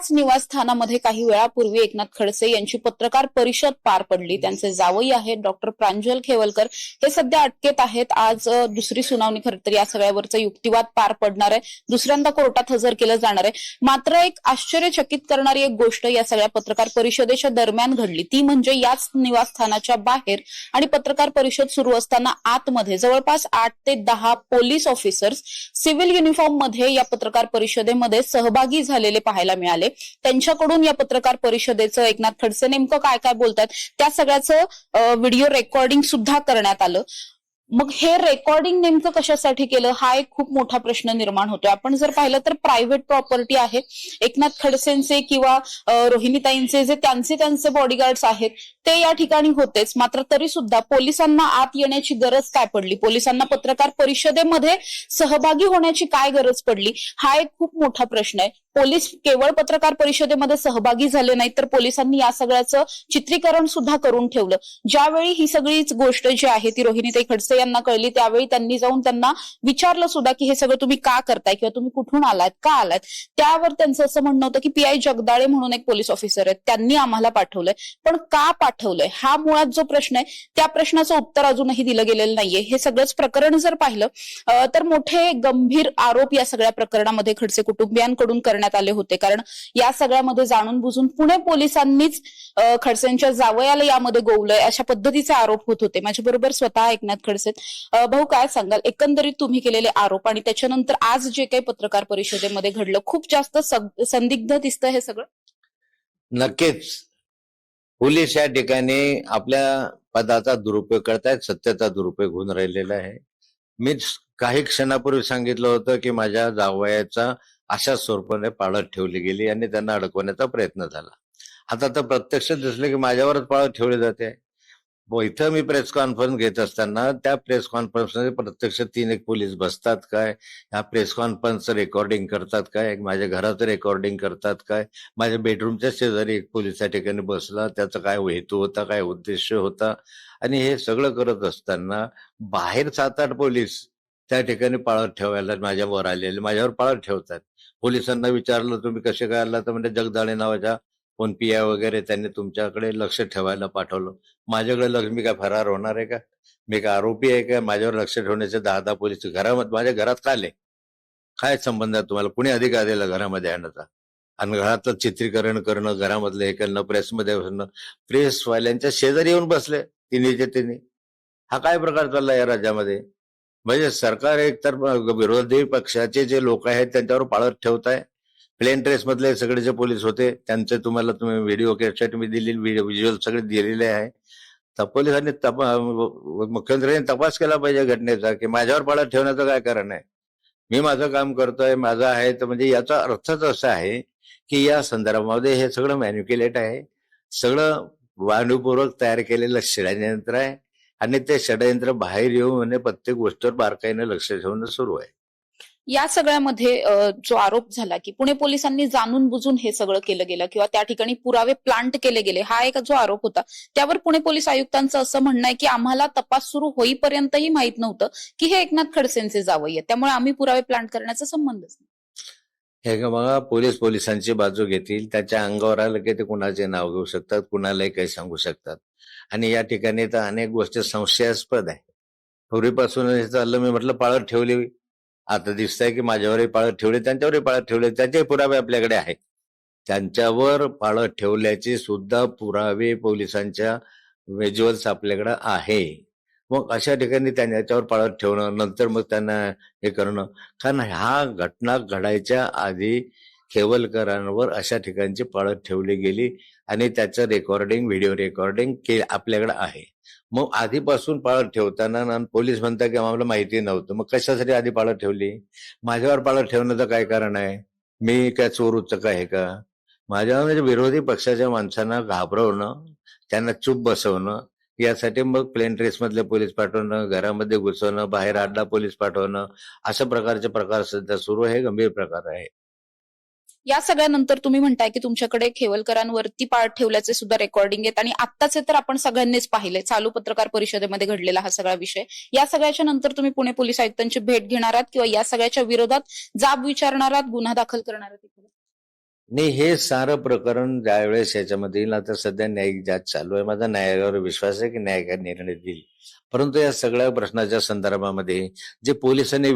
याच निवासस्थानामध्ये काही वेळापूर्वी एकनाथ खडसे यांची पत्रकार परिषद पार पडली. त्यांचे जावई आहेत. डॉक्टर प्रांजल खेवलकर हे सध्या अटकेत आहेत. आज दुसरी सुनावणी खरं तर या सगळ्यावरचा युक्तिवाद पार पडणार आहे. दुसऱ्यांदा कोर्टात हजर केलं जाणार आहे. मात्र एक आश्चर्यचकित करणारी एक गोष्ट या सगळ्या पत्रकार परिषदेच्या दरम्यान घडली. ती म्हणजे याच निवासस्थानाच्या बाहेर आणि पत्रकार परिषद सुरू असताना आतमध्ये जवळपास आठ ते दहा पोलीस ऑफिसर्स सिव्हिल युनिफॉर्ममध्ये या पत्रकार परिषदेमध्ये सहभागी झालेले पाहायला मिळाले. त्यांच्याकडून या पत्रकार परिषदेचं एकनाथ खडसे नेमकं काय काय बोलतात त्या सगळ्याचं व्हिडिओ रेकॉर्डिंग सुद्धा करण्यात आलं. मग हे रेकॉर्डिंग नेमकं कशासाठी केलं? हा एक खूप मोठा प्रश्न निर्माण होतोय. आपण जर पाहिलं तर प्रायव्हेट प्रॉपर्टी आहे. एकनाथ खडसेंचे किंवा रोहिणीताईंचे जे त्यांचे त्यांचे बॉडीगार्ड्स आहेत ते या ठिकाणी होतेच. मात्र तरी सुद्धा पोलिसांना आत येण्याची गरज काय पडली? पोलिसांना पत्रकार परिषदेमध्ये सहभागी होण्याची काय गरज पडली? हा एक खूप मोठा प्रश्न आहे. पोलीस केवळ पत्रकार परिषदेमध्ये सहभागी झाले नाहीत तर पोलिसांनी या सगळ्याचं चित्रीकरण सुद्धा करून ठेवलं. ज्यावेळी ही सगळीच गोष्ट जी आहे ती रोहिणीताई खडसे यांना कळली त्यावेळी त्यांनी जाऊन त्यांना विचारलं सुद्धा की हे सगळं तुम्ही का करताय किंवा तुम्ही कुठून आलात का आलात? त्यावर त्यांचं असं म्हणणं होतं की पी आय जगदाळे म्हणून एक पोलीस ऑफिसर आहेत त्यांनी आम्हाला पाठवलंय. पण का पाठवलंय? हा मुळात जो प्रश्न आहे त्या प्रश्नाचं उत्तर अजूनही दिलं गेलेलं नाहीये. हे सगळंच प्रकरण जर पाहिलं तर मोठे गंभीर आरोप या सगळ्या प्रकरणामध्ये खडसे कुटुंबियांकडून करण्यात आले होते. कारण या सगळ्यामध्ये जाणून बुजून पुणे पोलिसांनीच खडसेंच्या जावयाला यामध्ये गोवलंय अशा पद्धतीचे आरोप होत होते. माझ्या बरोबर स्वतः एकनाथ खडसे. भाऊ काय सांगाल? एकंदरीत तुम्ही केलेले आरोप आणि त्याच्यानंतर आज जे काही पत्रकार परिषदेमध्ये घडलं खूप जास्त संदिग्ध दिसतं हे सगळं? नक्कीच. पोलीस या ठिकाणी आपल्या पदाचा दुरुपयोग करतायत सत्तेचा दुरुपयोग होऊन राहिलेला आहे. मी काही क्षणापूर्वी सांगितलं होतं की माझ्या जावयाचा अशा स्वरूपाने पाळत ठेवली गेली आणि त्यांना अडकवण्याचा प्रयत्न झाला. आता तर प्रत्यक्ष दिसलं की माझ्यावरच पाळत ठेवली जाते. इथं मी प्रेस कॉन्फरन्स घेत असताना त्या प्रेस कॉन्फरन्समध्ये प्रत्यक्ष तीन एक पोलीस बसतात काय? ह्या प्रेस कॉन्फरन्सचं रेकॉर्डिंग करतात काय? माझ्या घराचं रेकॉर्डिंग करतात काय? माझ्या बेडरूमच्या शेजारी एक पोलीस त्या ठिकाणी बसला. त्याचा काय हेतू होता? काय उद्देश होता? आणि हे सगळं करत असताना बाहेर सात आठ पोलीस त्या ठिकाणी पाळत ठेवायला माझ्यावर आलेले माझ्यावर पाळत ठेवतात. पोलिसांना विचारलं तुम्ही कसे काय आला तर म्हणजे जगदाळे नावाच्या कोण पिया वगैरे त्यांनी तुमच्याकडे लक्ष ठेवायला पाठवलं. माझ्याकडे लक्ष मी काय फरार होणार आहे का? मी काय आरोपी आहे का? माझ्यावर लक्ष ठेवण्याचे दहा दहा पोलीस घरामध्ये माझ्या घरात का आले? काय संबंध आहे तुम्हाला? कुणी अधिकार दिला घरामध्ये आणण्याचा आणि घरातलं चित्रीकरण करणं घरामधलं हे करणं प्रेसमध्ये बसणं प्रेसवाल्यांच्या शेजारी येऊन बसले तिन्हीचे तिन्ही. हा काय प्रकार चालला या राज्यामध्ये? म्हणजे सरकार एक तर विरोधी पक्षाचे जे लोक आहेत त्यांच्यावर पाळत ठेवताय. प्लेन ड्रेस मधले सगळे जे पोलीस होते त्यांचे तुम्हाला तुम्ही व्हिडिओ कॅसेट मी दिलेली व्हिज्युअल सगळे दिलेले आहे. तर पोलिसांनी तपा मुख्यमंत्र्यांनी तपास केला पाहिजे घटनेचा की माझ्यावर पाळत ठेवण्याचं काय कारण आहे? मी माझं काम करतोय माझं आहे तर म्हणजे याचा अर्थच असा आहे की या संदर्भामध्ये हे सगळं मॅन्युक्युलेट आहे. सगळं जाणीवपूर्वक तयार केलेलं षडयंत्र आहे. आणि ते षडयंत्र बाहेर येऊन म्हणजे प्रत्येक गोष्टीवर बारकाईने लक्ष ठेवणं सुरू आहे. या सगळ्यामध्ये जो आरोप झाला की पुणे पोलिसांनी जाणून बुजून हे सगळं केलं गेलं किंवा त्या ठिकाणी पुरावे प्लांट केले गेले हा एक जो आरोप होता त्यावर पुणे पोलीस आयुक्तांचं असं म्हणणं आहे की आम्हाला तपास सुरू होईपर्यंतही माहीत नव्हतं की हे एकनाथ खडसेंचे जावई आहेत त्यामुळे आम्ही पुरावे प्लांट करण्याचा संबंधच नाही. हे का बघा पोलीस पोलिसांची बाजू घेतील त्याच्या अंगावर आलं की ते कुणाचे नाव घेऊ शकतात कुणालाही काही सांगू शकतात. आणि या ठिकाणी तर अनेक गोष्टी संशयास्पद आहे. पूर्वीपासून हे चाललं मी म्हटलं पाळत ठेवली. आता दिसतंय की माझ्यावरही पाळत ठेवले त्यांच्यावरही पाळत ठेवले त्याचे पुरावे आपल्याकडे आहेत. त्यांच्यावर पाळत ठेवल्याचे सुद्धा पुरावे पोलिसांच्या व्हिज्युअल्स आपल्याकडे आहे. मग अशा ठिकाणी त्यांनी याच्यावर पाळत ठेवणं नंतर मग त्यांना हे करणं. कारण ह्या घटना घडायच्या आधी खेवलकरांवर अशा ठिकाणची पाळत ठेवली गेली आणि त्याचं रेकॉर्डिंग व्हिडिओ रेकॉर्डिंग के आपल्याकडे आहे. मग आधीपासून पाळत ठेवताना पोलीस म्हणतात की आम्हाला माहिती नव्हतं. मग कशासाठी आधी पाळत ठेवली? माझ्यावर पाळत ठेवण्याचं काय कारण आहे? मी काय चोर उचक आहे का? माझ्यावर म्हणजे विरोधी पक्षाच्या माणसांना घाबरवणं त्यांना चूप बसवणं यासाठी मग प्लेन ड्रेस मधले पोलीस पाठवणं घरामध्ये घुसवणं बाहेर आडला पोलीस पाठवणं अशा प्रकारचे प्रकार सध्या सुरू हे गंभीर प्रकार आहे. या सगळ्यानंतर तुम्ही म्हणताय की तुमच्याकडे खेवलकरांवरती पाठ ठेवल्याचे सुद्धा रेकॉर्डिंग आहेत आणि आत्ताचे तर आपण सगळ्यांनीच पाहिले चालू पत्रकार परिषदेमध्ये घडलेला हा सगळा विषय. या सगळ्याच्या नंतर तुम्ही पुणे पोलीस आयुक्तांची भेट घेणार आहात किंवा या सगळ्याच्या विरोधात जाब विचारणार आहात गुन्हा दाखल करणार आहात नाही हे सारं प्रकरण ज्यावेळेस याच्यामध्ये येईल आता सध्या न्यायिक जात चालू आहे. माझा न्यायालयावर विश्वास आहे की न्यायिका निर्णय देईल. परंतु या सगळ्या प्रश्नाच्या संदर्भामध्ये जे पोलिसांनी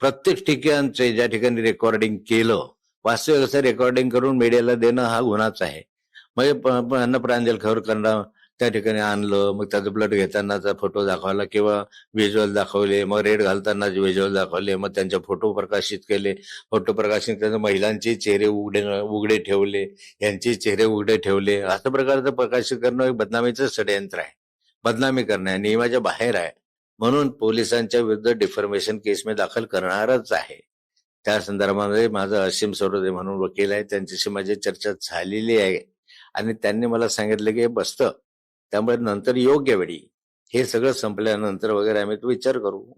प्रत्येक ठिकाणचे ज्या ठिकाणी रेकॉर्डिंग केलं वास्तविक असं रेकॉर्डिंग करून मीडियाला देणं हा गुन्हाच आहे. म्हणजे अन्न प्रांजल त्या ठिकाणी आणलं मग त्याचा ब्लड घेतानाचा फोटो दाखवला किंवा व्हिज्युअल दाखवले मग रेड घालताना व्हिज्युअल दाखवले मग त्यांचे फोटो प्रकाशित केले. फोटो प्रकाशित केले महिलांचे चेहरे उघडे उघडे ठेवले यांचे चेहरे उघडे ठेवले. असं प्रकारचं प्रकाशित करणं एक बदनामीचं षडयंत्र आहे. बदनामी करणं आहे नियमाच्या बाहेर आहे. म्हणून पोलिसांच्या विरुद्ध डिफॉर्मेशन केस मी दाखल करणारच आहे. त्या संदर्भामध्ये माझा असीम सरोदे म्हणून वकील आहे. त्यांच्याशी माझी चर्चा झालेली आहे. आणि त्यांनी मला सांगितलं की हे बसतं. त्यामुळे नंतर योग्य वेळी हे सगळं संपल्यानंतर वगैरे आम्ही तो विचार करू.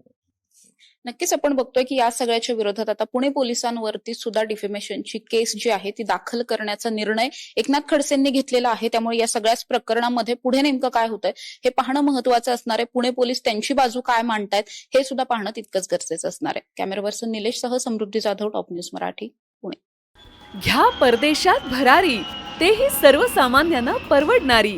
नक्कीच आपण बघतोय की या सगळ्याच्या विरोधात आता पुणे पोलिसांवरती सुद्धा डिफेमेशनची केस जी आहे ती दाखल करण्याचा निर्णय एकनाथ खडसेंनी घेतलेला आहे. त्यामुळे या सगळ्याच प्रकरणामध्ये पुढे नेमकं काय होतंय हे पाहणं महत्वाचं असणार आहे. पुणे पोलीस त्यांची बाजू काय मांडतायत हे सुद्धा पाहणं तितकंच गरजेचं असणार आहे. कॅमेरा पर्सन निलेश सह समृद्धी जाधव टॉप न्यूज मराठी घ्या परदेशात भरारी तेही सर्वसामान्यांना परवडणारी.